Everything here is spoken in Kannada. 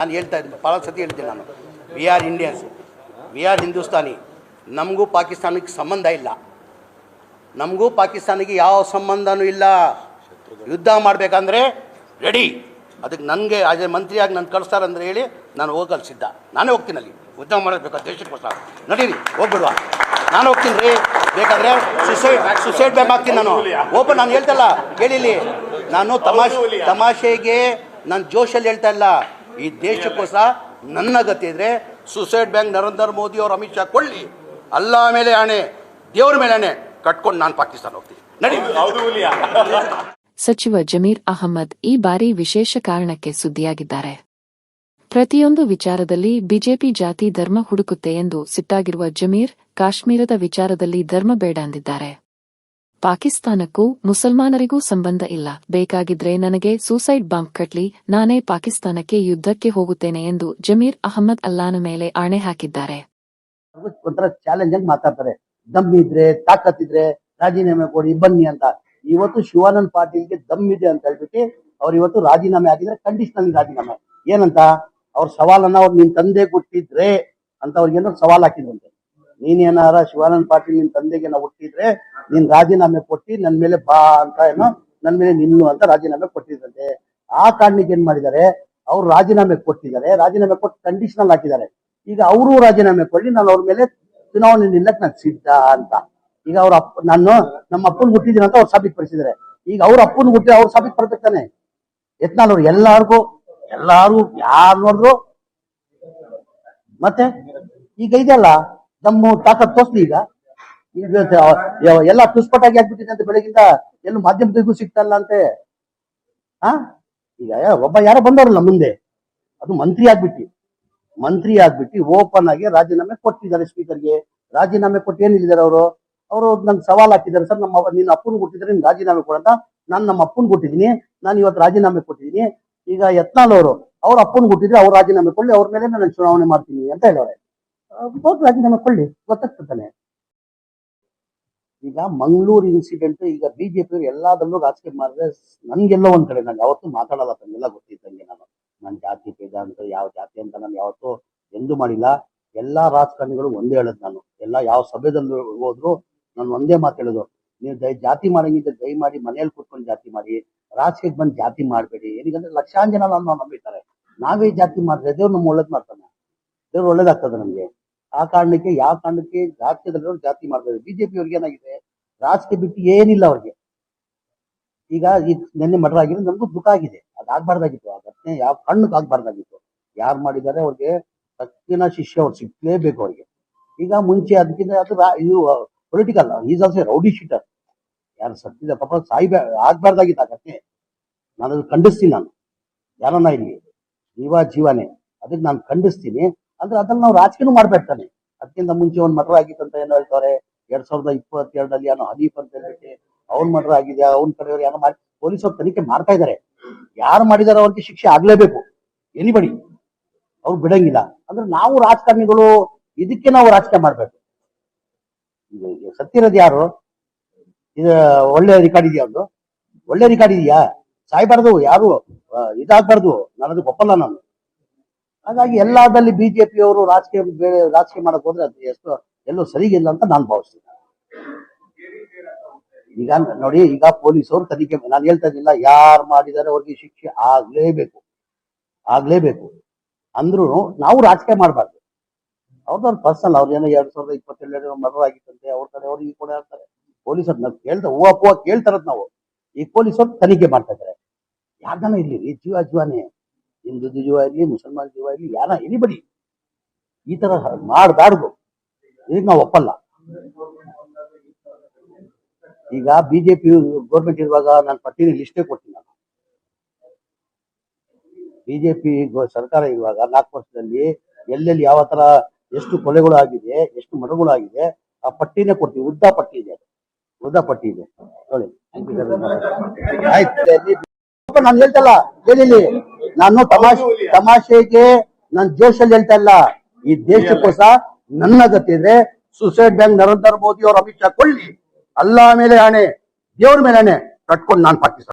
ನಾನು ಹೇಳ್ತಾ ಇದ್ದೀನಿ ಭಾಳ ಸತಿ ಹೇಳ್ತೀನಿ ನಾನು. We are Indians we are Hindustani ನಮಗೂ ಪಾಕಿಸ್ತಾನಕ್ಕೆ ಸಂಬಂಧ ಇಲ್ಲ. ನಮಗೂ ಪಾಕಿಸ್ತಾನಿಗೆ ಯಾವ ಸಂಬಂಧನೂ ಇಲ್ಲ. ಯುದ್ಧ ಮಾಡಬೇಕಂದ್ರೆ ರೆಡಿ ಅದಕ್ಕೆ ನನಗೆ ಅದೇ ಮಂತ್ರಿಯಾಗಿ ನಾನು ಅಂದರೆ ಹೇಳಿ ನಾನು ಹೋಗಲು ಸಿದ್ಧ. ನಾನೇ ಹೋಗ್ತೀನಿ ಅಲ್ಲಿ. ಯುದ್ಧ ಮಾಡಬೇಕು ದೇಶಕ್ಕೋಸ್ಕರ ನಡೀರಿ, ಹೋಗ್ಬಿಡುವ. ನಾನು ಹೋಗ್ತೀನಿ ರೀ. ಬೇಕಾದ್ರೆ ಸುಸೈಡ್ ಸುಸೈಡ್ ಬ್ಯಾಗ್ ಹಾಕ್ತೀನಿ ನಾನು. ಓಪನ್ ನಾನು ಹೇಳ್ತಲ್ಲ ಕೇಳಿಲಿ ನಾನು ತಮಾಷೆ, ತಮಾಷೆಗೆ ನಾನು ಜೋಶಲ್ಲಿ ಹೇಳ್ತಾ ಇಲ್ಲ. ಈ ದೇಶಕ್ಕೋಸ್ಕರ ನನ್ನ ಗತಿ ಇದ್ರೆ ಸುಸೈಡ್ ಬ್ಯಾಂಕ್ ನರೇಂದ್ರ ಮೋದಿ ಅವರು ಅಮಿತ್ ಶಾ ಕೊಳ್ಳಿ ಅಲ್ಲ ಮೇಲೆ ಆಣೆ ದೇವ್ರ ಮೇಲೆ ಆಣೆ ಕಟ್ಕೊಂಡು ನಾನು ಪಾಕಿಸ್ತಾನ ಹೋಗ್ತೀನಿ. ನಡಿ. ಸಚಿವ ಜಮೀರ್ ಅಹಮ್ಮದ್ ಈ ಬಾರಿ ವಿಶೇಷ ಕಾರಣಕ್ಕೆ ಸುದ್ದಿಯಾಗಿದ್ದಾರೆ. ಪ್ರತಿಯೊಂದು ವಿಚಾರದಲ್ಲಿ ಬಿಜೆಪಿ ಜಾತಿ ಧರ್ಮ ಹುಡುಕುತ್ತೆ ಎಂದು ಸಿಟ್ಟಾಗಿರುವ ಜಮೀರ್ ಕಾಶ್ಮೀರದ ವಿಚಾರದಲ್ಲಿ ಧರ್ಮ ಬೇಡ ಅಂದಿದ್ದಾರೆ. ಪಾಕಿಸ್ತಾನಕ್ಕೂ ಮುಸಲ್ಮಾನರಿಗೂ ಸಂಬಂಧ ಇಲ್ಲ. ಬೇಕಾಗಿದ್ರೆ ನನಗೆ ಸೂಸೈಡ್ ಬಾಂಬ್ ಕಟ್ಲಿ, ನಾನೇ ಪಾಕಿಸ್ತಾನಕ್ಕೆ ಯುದ್ಧಕ್ಕೆ ಹೋಗುತ್ತೇನೆ ಎಂದು ಜಮೀರ್ ಅಹಮದ್ ಅಲ್ಲಾನ ಮೇಲೆ ಆಣೆ ಹಾಕಿದ್ದಾರೆ. ಚಾಲೆಂಜ್ ಮಾತಾಡ್ತಾರೆ. ದಮ್ ಇದ್ರೆ, ತಾಕತ್ ಇದ್ರೆ, ರಾಜೀನಾಮೆ ಕೊಡಿ, ಬನ್ನಿ ಅಂತ. ಇವತ್ತು ಶಿವಾನಂದ್ ಪಾಟೀಲ್ಗೆ ದಮ್ ಇದೆ ಅಂತ ಹೇಳ್ಬಿಟ್ಟು ಅವ್ರು ಇವತ್ತು ರಾಜೀನಾಮೆ ಆಗಿದ್ರೆ ಕಂಡೀಷನಲ್ ರಾಜೀನಾಮೆ. ಏನಂತ? ಅವ್ರ ಸವಾಲನ್ನ ಅವ್ರು ನಿನ್ ತಂದೆ ಕೊಟ್ಟಿದ್ರೆ ಅಂತ ಅವ್ರಿಗೇನೋ ಸವಾಲ್ ಹಾಕಿದ್ರಂತೆ ನೀನೇನಾರ ಶಿವಾನಂದ ಪಾಟೀಲ್ ನಿನ್ ತಂದೆಗೆ ನಾವು ಹುಟ್ಟಿದ್ರೆ ನೀನ್ ರಾಜೀನಾಮೆ ಕೊಟ್ಟಿ ನನ್ ಮೇಲೆ ಬಾ ಅಂತ ಏನೋ ನನ್ ಮೇಲೆ ನಿಲ್ಲು ಅಂತ ರಾಜೀನಾಮೆ ಕೊಟ್ಟಿದ್ದಂತೆ. ಆ ಕಾರಣಕ್ಕೆ ಏನ್ ಮಾಡಿದ್ದಾರೆ? ಅವ್ರು ರಾಜೀನಾಮೆ ಕೊಟ್ಟಿದ್ದಾರೆ. ರಾಜೀನಾಮೆ ಕೊಟ್ಟು ಕಂಡೀಷನಲ್ ಹಾಕಿದ್ದಾರೆ. ಈಗ ಅವರು ರಾಜೀನಾಮೆ ಕೊಡಿ, ನಾನು ಅವ್ರ ಮೇಲೆ ಚುನಾವಣೆ ನಿಲ್ಲಕ್ ನಾನು ಸಿದ್ಧ ಅಂತ. ಈಗ ಅವ್ರ ಅಪ್ಪ, ನಾನು ನಮ್ಮ ಅಪ್ಪನ್ ಹುಟ್ಟಿದ್ದೀನಿ ಅಂತ ಅವ್ರು ಸಾಬೀತುಪಡಿಸಿದ್ದಾರೆ ಈಗ ಅವ್ರ ಅಪ್ಪನ್ ಹುಟ್ಟಿ ಅವ್ರು ಸಾಬೀತುಪಡ್ಬೇಕು ತಾನೆ? ಯತ್ನಾಳ್ ಅವ್ರು ಎಲ್ಲಾರ್ಗೂ ಎಲ್ಲಾರು ಯಾರು ನೋಡಿದ್ರು? ಮತ್ತೆ? ಈಗ ಇದೆಯಲ್ಲ ನಮ್ಮ ತಾಕತ್ ತೋರ್ಸ್ಲಿ ಈಗ. ಎಲ್ಲ ತುಸ್ಪಟಾಗಿ ಆಗ್ಬಿಟ್ಟಿದೆ ಅಂತ ಬೆಳಗಿಂದ ಎಲ್ಲೂ ಮಾಧ್ಯಮದಿಗೂ ಸಿಗ್ತಲ್ಲ ಅಂತೆ. ಆ? ಈಗ ಒಬ್ಬ ಯಾರೋ ಬಂದವ್ರಲ್ಲ ಮುಂದೆ. ಅದು ಮಂತ್ರಿ ಆಗ್ಬಿಟ್ಟು. ಮಂತ್ರಿ ಆಗ್ಬಿಟ್ಟು ಓಪನ್ ಆಗಿ ರಾಜೀನಾಮೆ ಕೊಟ್ಟಿದ್ದಾರೆ ಸ್ಪೀಕರ್ಗೆ. ರಾಜೀನಾಮೆ ಕೊಟ್ಟು ಏನಿದ್ದಾರೆ ಅವರು? ಅವರು ನಂಗೆ ಸವಾಲ್ ಹಾಕಿದ್ದಾರೆ, ಸರ್, ನಮ್ಮ ನಿನ್ನ ಅಪ್ಪನ್ ಕೊಟ್ಟಿದ್ರೆ ನಿನ್ ರಾಜೀನಾಮೆ ಕೊಡಂತ ನಾನು ನಮ್ಮ ಅಪ್ಪನ್ ಕೊಟ್ಟಿದ್ದೀನಿ. ನಾನು ಇವತ್ತು ರಾಜೀನಾಮೆ ಕೊಟ್ಟಿದ್ದೀನಿ. ಈಗ ಯತ್ನಾಳ್ ಅವರು, ಅವ್ರ ಅಪ್ಪನ್ ಕೊಟ್ಟಿದ್ರೆ ಅವ್ರು ರಾಜೀನಾಮೆ ಕೊಡ್ಲಿ, ಅವ್ರ ಮೇಲೆ ನಾನು ಚುನಾವಣೆ ಮಾಡ್ತೀನಿ ಅಂತ ಹೇಳೋರೆ ಹೋಗಿ ಕೊಡ್ಲಿ ಗೊತ್ತಾಗ್ತದೆ ಈಗ ಮಂಗಳೂರು ಇನ್ಸಿಡೆಂಟ್ ಈಗ ಬಿಜೆಪಿ ಎಲ್ಲದಲ್ಲೂ ರಾಜಕೀಯ ಮಾಡಿದ್ರೆ ನನ್ಗೆಲ್ಲೋ ಒಂದ್ ಕಡೆ ನಾನು ಯಾವತ್ತೂ ಮಾತಾಡಲ್ಲ ತನ್ನೆಲ್ಲ ಗೊತ್ತಿದ್ದಂಗೆ ನಾನು. ನನ್ ಜಾತಿ ಭೇದ ಅಂತ, ಯಾವ ಜಾತಿ ಅಂತ ನಾನು ಯಾವತ್ತೂ ಎಂದೂ ಮಾಡಿಲ್ಲ. ಎಲ್ಲಾ ರಾಜಕಾರಣಿಗಳು ಒಂದೇ ಹೇಳದ್ ನಾನು. ಎಲ್ಲ ಯಾವ ಸಭೆದಲ್ಲೂ ಹೋದ್ರು ನಾನು ಒಂದೇ ಮಾತು ಹೇಳೋದು. ನೀವು ದಯ ಜಾತಿ ಮಾಡಂಗಿದ್ರೆ ದಯಮಾಡಿ ಮನೆಯಲ್ಲಿ ಕೂತ್ಕೊಂಡು ಜಾತಿ ಮಾಡಿ ರಾಜಕೀಯಕ್ಕೆ ಬಂದು ಜಾತಿ ಮಾಡಬೇಡಿ. ಏನಕ್ಕಂದ್ರೆ ಲಕ್ಷಾಂತರ ಜನ ನಂಬಿರ್ತಾರೆ ನಾವೇ ಜಾತಿ ಮಾಡಿದ್ರೆ ದೇವ್ರು ನಮ್ಮ ಒಳ್ಳೇದ್ ಮಾಡ್ತಾನೆ. ದೇವ್ರು ಒಳ್ಳೇದಾಗ್ತದೆ ನಮ್ಗೆ. ಆ ಕಾರಣಕ್ಕೆ ಯಾವ ಕಾರಣಕ್ಕೆ ರಾಜಕೀಯದಲ್ಲಿರೋರು ಜಾತಿ ಮಾಡ್ತಾರೆ ಬಿಜೆಪಿ ಅವ್ರಿಗೆ ಏನಾಗಿದೆ? ರಾಜಕೀಯ ಬಿಟ್ಟು ಏನಿಲ್ಲ ಅವ್ರಿಗೆ. ಈಗ ಈ ನಿನ್ನೆ ಮರ್ಡರ್ ಆಗಿರೋ ನಮಗೂ ದುಃಖ ಆಗಿದೆ. ಅದಾಗಬಾರ್ದಾಗಿತ್ತು ಆ ಘಟನೆ ಯಾವ ಕಣ್ಣಕ್ಕೆ ಆಗ್ಬಾರ್ದಾಗಿತ್ತು. ಯಾರು ಮಾಡಿದ್ದಾರೆ ಅವ್ರಿಗೆ ಸತ್ಯನ ಶಿಷ್ಯ ಅವ್ರು ಸಿಗ್ಲೇಬೇಕು ಅವ್ರಿಗೆ. ಈಗ ಮುಂಚೆ ಅದಕ್ಕಿಂತ ಅದು ಇದು political is also rowdy sheeter ಯಾರು ಸತ್ತಿದ ಪಾಪ ಸಾಯ್ಬೇ ಆಗ್ಬಾರ್ದಾಗಿತ್ತು ಆ ಘಟನೆ. ನಾನು ಅದು ಖಂಡಿಸ್ತೀನಿ ನಾನು. ಯಾರನ್ನ ಇಲ್ಲಿ? ಜೀವ ಜೀವನೇ. ಅದಕ್ಕೆ ನಾನು ಖಂಡಿಸ್ತೀನಿ. ಅಂದ್ರೆ ಅದನ್ನ ನಾವು ರಾಜಕೀಯ ಮಾಡ್ಬೇಕಾನೆ ಅದಕ್ಕಿಂತ ಮುಂಚೆ ಒಂದು ಮರ್ಡರ್ ಆಗಿತ್ತು ಅಂತ ಏನೋ ಹೇಳ್ತಾರೆ? ಎರಡ್ ಸಾವಿರದ ಇಪ್ಪತ್ತೆರಡಲ್ಲಿ ಏನೋ ಹನೀಫ್ ಅಂತ ಹೇಳ್ಬಿಟ್ಟು ಅವ್ನ್ ಮರ್ಡರ್ ಆಗಿದೆ ಅವ್ನ ಕಡೆಯವ್ರು ಏನೋ ಮಾಡಿ ಪೊಲೀಸರು ತನಿಖೆ ಮಾಡ್ತಾ ಇದ್ದಾರೆ ಯಾರು ಮಾಡಿದಾರೋ ಅವ್ರಿಗೆ ಶಿಕ್ಷೆ ಆಗ್ಲೇಬೇಕು. ಎನಿಬಡಿ. ಅವ್ರು ಬಿಡಂಗಿಲ್ಲ. ಅಂದ್ರೆ ನಾವು ರಾಜಕಾರಣಿಗಳು ಇದಕ್ಕೆ ನಾವು ರಾಜಕೀಯ ಮಾಡ್ಬೇಕು. ಸತ್ತಿರೋದು ಯಾರು? ಇದು ಒಳ್ಳೆ ರೆಕಾರ್ಡ್ ಇದೆಯಾ ಒಂದು ಒಳ್ಳೆ ರೆಕಾರ್ಡ್ ಇದೆಯಾ? ಸಾಯ್ಬಾರ್ದು ಯಾರು? ಇದಾಗ್ಬಾರ್ದು. ನಾನು ಅದಕ್ಕೆ ಒಪ್ಪಲ್ಲ ನಾನು. ಹಾಗಾಗಿ ಎಲ್ಲಾದಲ್ಲಿ ಬಿಜೆಪಿ ಅವರು ರಾಜಕೀಯ ರಾಜಕೀಯ ಮಾಡಕ್ ಹೋದ್ರೆ ಅದು ಎಷ್ಟು, ಎಲ್ಲೋ ಸರಿಗಿಲ್ಲ ಅಂತ ನಾನು ಭಾವಿಸ್ತೀನಿ. ಈಗ ನೋಡಿ, ಈಗ ಪೊಲೀಸರು ತನಿಖೆ ನಾನು ಹೇಳ್ತಾ ಇದ್ದಿಲ್ಲ, ಯಾರು ಮಾಡಿದ್ದಾರೆ ಅವ್ರಿಗೆ ಶಿಕ್ಷೆ ಆಗ್ಲೇಬೇಕು. ಆಗ್ಲೇಬೇಕು. ಅಂದ್ರೂ ನಾವು ರಾಜಕೀಯ ಮಾಡಬಾರ್ದು. ಅವ್ರದ್ದು ಪರ್ಸನಲ್, ಅವ್ರು ಏನೋ ಎರಡ್ ಸಾವಿರದ ಇಪ್ಪತ್ತೆರಡು ಮರ್ಡರ್ ಆಗಿತ್ತಂತೆ, ಅವ್ರ ಕಡೆ ಅವ್ರು ಈ ಕೂಡ ಹೇಳ್ತಾರೆ ಪೊಲೀಸರು ನಾವು ಕೇಳ್ತಾ, ಹೂವ ಹೂವ ಕೇಳ್ತಾರದ್ ನಾವು. ಈಗ ಪೊಲೀಸರು ತನಿಖೆ ಮಾಡ್ತಾ ಇದ್ದಾರೆ ಯಾರ್ದಾನ ಇರ್ಲಿ ಜೀವ ಜೀವನೇ. ಹಿಂದೂ ಜೀವ ಇರಲಿ ಮುಸಲ್ಮಾನ್ ಜೀವ ಇರಲಿ ಯಾರ ಎನಿಬಡಿ ಈ ತರ ಮಾಡಬಾರ್ದು. ಇದಕ್ಕೆ ನಾವು ಒಪ್ಪಲ್ಲ. ಈಗ ಬಿಜೆಪಿ ಗೌರ್ಮೆಂಟ್ ಇರುವಾಗ ನಾನು ಪಟ್ಟಿನ ಲಿಸ್ಟೇ ಕೊಡ್ತೀನಿ ನಾನು. ಬಿಜೆಪಿ ಸರ್ಕಾರ ಇರುವಾಗ ನಾಲ್ಕು ವರ್ಷದಲ್ಲಿ ಎಲ್ಲೆಲ್ಲಿ ಯಾವ ತರ ಎಷ್ಟು ಕೊಲೆಗಳು ಆಗಿದೆ ಎಷ್ಟು ಮರಗಳು ಆಗಿದೆ ಆ ಪಟ್ಟಿನೇ ಕೊಡ್ತೀವಿ ಉದ್ದ ಪಟ್ಟಿ ಇದೆ. ಉದ್ದ ಪಟ್ಟಿ ಇದೆ. ನೋಡಿ. ಆಯ್ತು. ನಾನು ಹೇಳ್ತಲ್ಲ ಕೇಳಿಲಿ ನಾನು ತಮಾಷೆ ತಮಾಷೆಗೆ ನಾನು ಜೋಶಲ್ಲಿ ಹೇಳ್ತಾ ಇಲ್ಲ. ಈ ದೇಶಕ್ಕೋಸ್ಕರ ನನ್ನ ಗತಿ ಇದೆ. ಸುಸೈಡ್ ಬ್ಯಾಂಕ್ ನರೇಂದ್ರ ಮೋದಿ ಅವರು ಅಮಿತ್ ಶಾ ಕೊಳ್ಳಿ ಅಲ್ಲ ಮೇಲೆ ಆಣೆ ದೇವ್ರ ಮೇಲೆ ಆಣೆ ಕಟ್ಕೊಂಡು ನಾನು ಪಾಕಿಸ್ತಾನ.